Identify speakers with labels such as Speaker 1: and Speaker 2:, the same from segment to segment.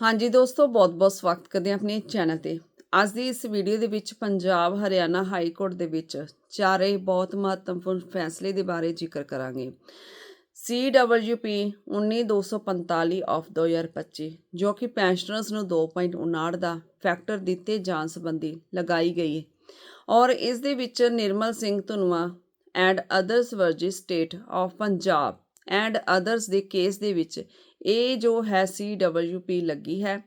Speaker 1: ਹਾਂਜੀ ਦੋਸਤੋ, ਬਹੁਤ-ਬਹੁਤ ਸਵਾਗਤ ਕਰਦੇ ਹਾਂ ਆਪਣੇ ਚੈਨਲ ਤੇ। ਅੱਜ ਦੀ ਇਸ ਵੀਡੀਓ ਦੇ ਵਿੱਚ ਪੰਜਾਬ ਹਰਿਆਣਾ ਹਾਈ ਕੋਰਟ ਦੇ ਵਿੱਚ ਚਾਰੇ ਬਹੁਤ ਮਹੱਤਵਪੂਰਨ ਫੈਸਲੇ ਦੇ ਬਾਰੇ ਜ਼ਿਕਰ ਕਰਾਂਗੇ। CWP 19245 ਆਫ 2025 ਜੋ ਕਿ ਪੈਨਸ਼ਨਰਸ ਨੂੰ 2.59 ਦਾ ਫੈਕਟਰ ਦਿੱਤੇ ਜਾਣ ਸੰਬੰਧੀ ਲਗਾਈ ਗਈ ਔਰ ਇਸ ਦੇ ਵਿੱਚ Nirmal Singh Dhanwa and others versus state of Punjab and others ਦੇ ਕੇਸ ਦੇ ਵਿੱਚ, ਇਹ ਜੋ ਹੈ CWP ਲੱਗੀ ਹੈ।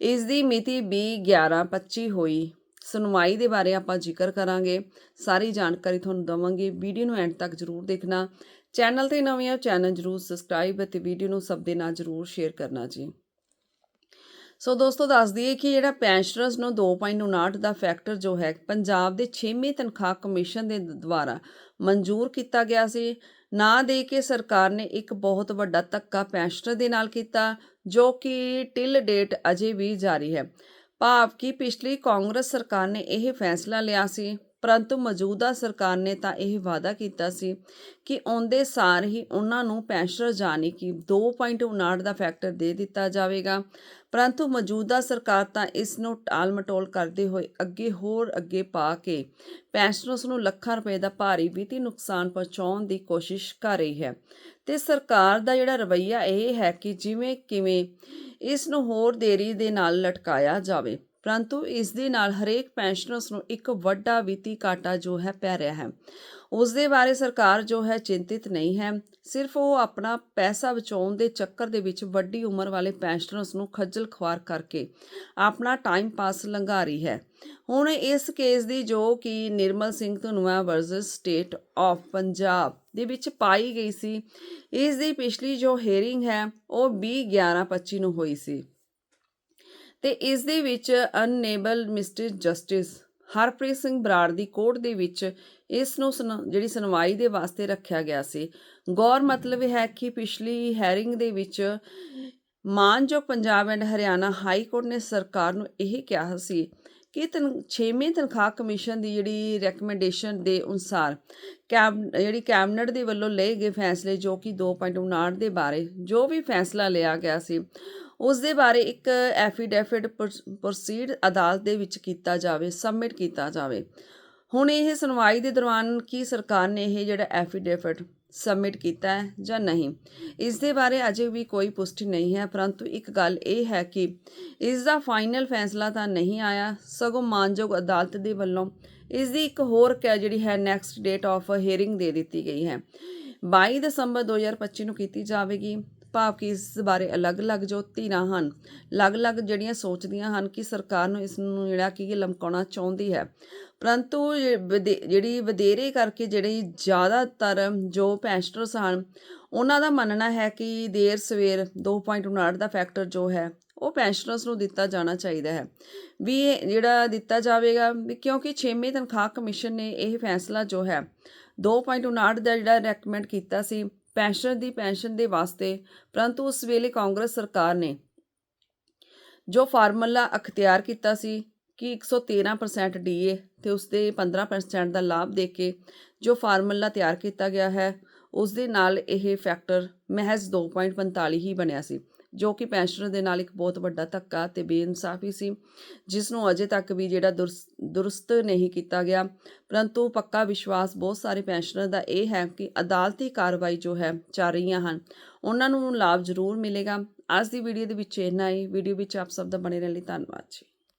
Speaker 1: ਇਸ ਦੀ ਮਿਤੀ 20/11/25 ਹੋਈ। ਸੁਣਵਾਈ ਦੇ ਬਾਰੇ ਆਪਾਂ ਜ਼ਿਕਰ ਕਰਾਂਗੇ। ਸਾਰੀ ਜਾਣਕਾਰੀ ਤੁਹਾਨੂੰ ਦਵਾਂਗੇ। ਵੀਡੀਓ ਨੂੰ ਐਂਡ ਤੱਕ ਜਰੂਰ ਦੇਖਣਾ। ਚੈਨਲ ਤੇ ਨਵੇਂ ਆ ਚੈਨਲ ਜਰੂਰ ਸਬਸਕ੍ਰਾਈਬ ਅਤੇ ਵੀਡੀਓ ਨੂੰ ਸਭ ਦੇ ਨਾਲ ਜਰੂਰ ਸ਼ੇਅਰ ਕਰਨਾ ਜੀ। ਸੋ ਦੋਸਤੋ, ਦੱਸ ਦਈਏ ਕਿ ਜਿਹੜਾ ਪੈਨਸ਼ਨਰਸ ਨੂੰ 2.59 ਦਾ ਫੈਕਟਰ ਜੋ ਹੈ, ਪੰਜਾਬ ਦੇ 6ਵੇਂ ਤਨਖਾਹ ਕਮਿਸ਼ਨ ਦੇ ਦੁਆਰਾ ਮਨਜ਼ੂਰ ਕੀਤਾ ਗਿਆ ਸੀ। ਨਾ ਦੇ ਕੇ ਸਰਕਾਰ ਨੇ ਇੱਕ ਬਹੁਤ ਵੱਡਾ ਧੱਕਾ ਪੈਨਸ਼ਨਰ ਦੇ ਨਾਲ ਕੀਤਾ, ਜੋ ਕਿ ਟਿਲ ਡੇਟ ਅਜੇ ਵੀ ਜਾਰੀ ਹੈ। ਭਾਵ ਕਿ ਪਿਛਲੀ ਕਾਂਗਰਸ ਸਰਕਾਰ ਨੇ ਇਹ ਫੈਸਲਾ ਲਿਆ ਸੀ। ਪਰੰਤੂ ਮੌਜੂਦਾ ਸਰਕਾਰ ਨੇ ਤਾਂ ਇਹ ਵਾਅਦਾ ਕੀਤਾ ਸੀ ਕਿ ਆਉਂਦੇ ਸਾਰ ਹੀ ਉਹਨਾਂ ਨੂੰ ਪੈਨਸ਼ਨਰ ਜਾਣੀ ਕਿ 2.59 ਦਾ ਫੈਕਟਰ ਦੇ ਦਿੱਤਾ ਜਾਵੇਗਾ। ਪਰੰਤੂ ਮੌਜੂਦਾ ਸਰਕਾਰ ਤਾਂ ਇਸ ਨੂੰ ਟਾਲ ਮਟੋਲ ਕਰਦੇ ਹੋਏ ਅੱਗੇ ਹੋਰ ਅੱਗੇ ਪਾ ਕੇ ਪੈਨਸ਼ਨਰਸ ਨੂੰ ਲੱਖਾਂ ਰੁਪਏ ਦਾ ਭਾਰੀ ਵਿੱਤੀ ਨੁਕਸਾਨ ਪਹੁੰਚਾਉਣ ਦੀ ਕੋਸ਼ਿਸ਼ ਕਰ ਰਹੀ ਹੈ। ਤੇ ਸਰਕਾਰ ਦਾ ਜਿਹੜਾ ਰਵੱਈਆ ਇਹ ਹੈ ਕਿ ਜਿਵੇਂ ਕਿਵੇਂ ਇਸ ਨੂੰ ਹੋਰ ਦੇਰੀ ਦੇ ਨਾਲ ਲਟਕਾਇਆ ਜਾਵੇ। ਪਰੰਤੂ ਇਸ ਦੇ ਨਾਲ ਹਰੇਕ ਪੈਨਸ਼ਨਰਸ ਨੂੰ ਇੱਕ ਵੱਡਾ ਵਿੱਤੀ ਘਾਟਾ ਜੋ ਹੈ ਪੈ ਰਿਹਾ ਹੈ। ਉਸ ਦੇ ਬਾਰੇ ਸਰਕਾਰ ਜੋ ਹੈ ਚਿੰਤਿਤ ਨਹੀਂ ਹੈ। ਸਿਰਫ ਉਹ ਆਪਣਾ ਪੈਸਾ ਬਚਾਉਣ ਦੇ ਚੱਕਰ ਦੇ ਵਿੱਚ ਵੱਡੀ ਉਮਰ ਵਾਲੇ ਪੈਨਸ਼ਨਰਸ ਨੂੰ ਖੱਜਲ ਖੁਆਰ ਕਰਕੇ ਆਪਣਾ ਟਾਈਮ ਪਾਸ ਲੰਘਾ ਰਹੀ ਹੈ। ਹੁਣ ਇਸ ਕੇਸ ਦੀ ਜੋ ਕਿ Nirmal Singh Dhanwa versus state of Punjab ਦੇ ਵਿੱਚ ਪਾਈ ਗਈ ਸੀ, ਇਸ ਦੀ ਪਿਛਲੀ ਜੋ ਹੀਅਰਿੰਗ ਹੈ, ਉਹ 20 11 25 ਨੂੰ ਹੋਈ ਸੀ। ਤੇ ਇਸ ਦੇ ਵਿੱਚ honourable mister justice Harpreet Singh Brar ਦੀ ਕੋਰਟ ਦੇ ਵਿੱਚ ਇਸ ਨੂੰ ਜਿਹੜੀ ਸੁਣਵਾਈ ਦੇ ਵਾਸਤੇ ਰੱਖਿਆ ਗਿਆ ਸੀ। ਗੌਰ ਮਤਲਬ ਹੈ ਕਿ ਪਿਛਲੀ ਹੈਰਿੰਗ ਦੇ ਵਿੱਚ ਮਾਨਯੋਗ Punjab and Haryana high court ਨੇ ਸਰਕਾਰ ਨੂੰ ਇਹ ਕਿਹਾ ਸੀ ਕਿ 6ਵੇਂ ਤਨਖਾਹ ਕਮਿਸ਼ਨ ਦੀ ਜਿਹੜੀ ਰეკਮੈਂਡੇਸ਼ਨ ਦੇ ਅਨੁਸਾਰ ਕੈਬ, ਜਿਹੜੀ ਕੈਬਨਿਟ ਦੇ ਵੱਲੋਂ ਲਏ ਗਏ ਫੈਸਲੇ ਜੋ ਕਿ 2.59 ਦੇ ਬਾਰੇ ਜੋ ਵੀ ਫੈਸਲਾ ਲਿਆ ਗਿਆ ਸੀ ਉਸ ਦੇ ਬਾਰੇ ਇੱਕ ਐਫੀਡੈਵਿਟ ਪ੍ਰੋਸੀਡ ਅਦਾਲਤ ਦੇ ਵਿੱਚ ਕੀਤਾ ਜਾਵੇ, ਸਬਮਿਟ ਕੀਤਾ ਜਾਵੇ। ਹੁਣ ਇਹ ਸੁਣਵਾਈ ਦੇ ਦੌਰਾਨ ਕੀ ਸਰਕਾਰ ਨੇ ਇਹ ਜਿਹੜਾ ਐਫੀਡੈਵਿਟ ਸਬਮਿਟ ਕੀਤਾ ਹੈ ਜਾਂ ਨਹੀਂ? ਇਸ ਦੇ ਬਾਰੇ ਅਜੇ ਵੀ ਕੋਈ ਪੁਸ਼ਟੀ ਨਹੀਂ ਹੈ, ਪਰੰਤੂ ਇੱਕ ਗੱਲ ਇਹ ਹੈ ਕਿ ਇਸ ਦਾ ਫਾਈਨਲ ਫੈਸਲਾ ਤਾਂ ਨਹੀਂ ਆਇਆ, ਸਗੋਂ ਮਾਨਯੋਗ ਅਦਾਲਤ ਦੇ ਵੱਲੋਂ ਇਸ ਦੀ ਇੱਕ ਹੋਰ ਕੈ, ਜਿਹੜੀ ਹੈ ਨੈਕਸਟ ਡੇਟ ਆਫ ਹੀਅਰਿੰਗ ਦੇ ਦਿੱਤੀ ਗਈ ਹੈ। 22 ਦਸੰਬਰ 2025 ਨੂੰ ਕੀਤੀ ਜਾਵੇਗੀ। ਭਾਵ ਕਿ ਇਸ ਬਾਰੇ ਅਲੱਗ-ਅਲੱਗ ਜੋ ਧਿਰਾਂ ਹਨ ਅਲੱਗ-ਅਲੱਗ ਜਿਹੜੀਆਂ ਸੋਚਦੀਆਂ ਹਨ ਕਿ ਸਰਕਾਰ ਨੂੰ ਇਸ ਨੂੰ ਜਿਹੜਾ ਕਿ ਲਮਕਾਉਣਾ ਚਾਹੁੰਦੀ ਹੈ। ਪਰੰਤੂ ਜਿਹੜੀ ਵਧੇਰੇ ਕਰਕੇ ਜਿਹੜੀ ਜ਼ਿਆਦਾਤਰ ਜੋ ਪੈਨਸ਼ਨਰਸ ਹਨ, ਉਹਨਾਂ ਦਾ ਮੰਨਣਾ ਹੈ ਕਿ ਦੇਰ ਸਵੇਰ 2.59 ਦਾ ਫੈਕਟਰ ਜੋ ਹੈ, ਉਹ ਪੈਨਸ਼ਨਰਸ ਨੂੰ ਦਿੱਤਾ ਜਾਣਾ ਚਾਹੀਦਾ ਹੈ। ਵੀ ਇਹ ਜਿਹੜਾ ਦਿੱਤਾ ਜਾਵੇਗਾ, ਵੀ ਕਿਉਂਕਿ 6ਵੇਂ ਤਨਖਾਹ ਕਮਿਸ਼ਨ ਨੇ ਇਹ ਫੈਸਲਾ ਜੋ ਹੈ 2.59 ਦਾ ਜਿਹੜਾ ਰეკਮੈਂਡ ਕੀਤਾ ਸੀ ਪੈਨਸ਼ਨਰ ਦੀ ਪੈਨਸ਼ਨ ਦੇ ਵਾਸਤੇ, ਪਰੰਤੂ ਉਸ ਵੇਲੇ ਕਾਂਗਰਸ ਸਰਕਾਰ ਨੇ ਜੋ ਫਾਰਮੂਲਾ ਅਖਤਿਆਰ ਕੀਤਾ ਸੀ ਕਿ 113% ਡੀਏ ਤੇ ਉਸ ਦੇ 15% ਦਾ ਲਾਭ ਦੇ ਕੇ ਜੋ ਫਾਰਮੂਲਾ ਤਿਆਰ ਕੀਤਾ ਗਿਆ ਹੈ, ਉਸ ਦੇ ਨਾਲ ਇਹ ਫੈਕਟਰ ਮਹਿਜ਼ 2.45 ਹੀ ਬਣਿਆ ਸੀ। ਜੋ ਕਿ ਪੈਨਸ਼ਨਰ ਦੇ ਨਾਲ ਇੱਕ ਬਹੁਤ ਵੱਡਾ ਧੱਕਾ ਤੇ ਬੇਇਨਸਾਫੀ ਸੀ, ਜਿਸ ਨੂੰ ਅਜੇ ਤੱਕ ਵੀ ਜਿਹੜਾ ਦੁਰਸਤ ਨਹੀਂ ਕੀਤਾ ਗਿਆ। ਪਰੰਤੂ ਪੱਕਾ ਵਿਸ਼ਵਾਸ ਬਹੁਤ ਸਾਰੇ ਪੈਨਸ਼ਨਰ ਦਾ ਇਹ ਹੈ ਕਿ ਅਦਾਲਤੀ ਕਾਰਵਾਈ ਜੋ ਹੈ, ਚੱਲ ਰਹੀਆਂ ਹਨ। ਉਹਨਾਂ ਨੂੰ ਲਾਭ ਜ਼ਰੂਰ ਮਿਲੇਗਾ। ਅੱਜ ਦੀ ਵੀਡੀਓ ਦੇ ਵਿੱਚ ਇੰਨਾ ਹੀ। ਵੀਡੀਓ ਵਿੱਚ ਆਪ ਸਭ ਦਾ ਬਣੇ ਰਹਿਣ ਲਈ ਧੰਨਵਾਦ ਜੀ।